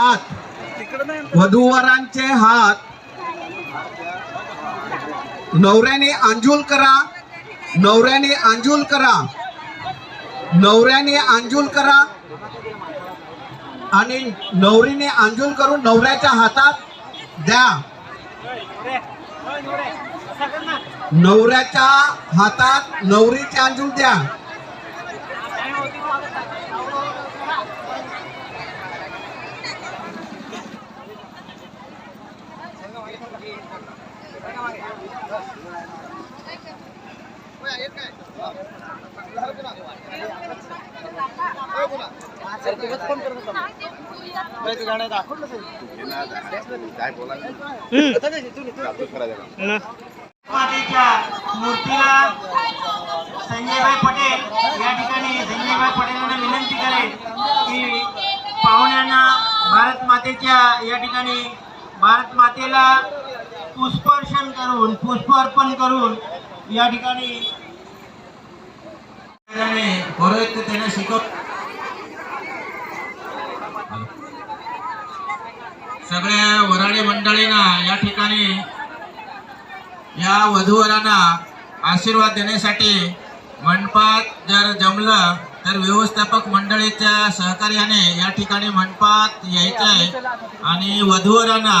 हात. वधूवरांचे हात. नवऱ्याने अंजूल करा. नवऱ्याने अंजूल करा. नवऱ्याने अंजूल करा. आणि नवरीने अंजूल करून नवऱ्याच्या हातात द्या. नवऱ्याच्या हातात नवरीचे अंजुल द्या. मातेच्या मूर्तीला संजयभाई पटेल या ठिकाणी संजयभाई विनंती करेल की पाहुण्यांना भारत मातेच्या या ठिकाणी भारत मातेला करून पुष्प अर्पण करून या ठिकाणी सगळ्या वराडे मंडळींना या ठिकाणी या वधूवरांना आशीर्वाद देण्यासाठी मंडपात जर जमलं तर व्यवस्थापक मंडळीच्या सहकार्याने या ठिकाणी मंडपात यायचं आहे आणि वधूवरांना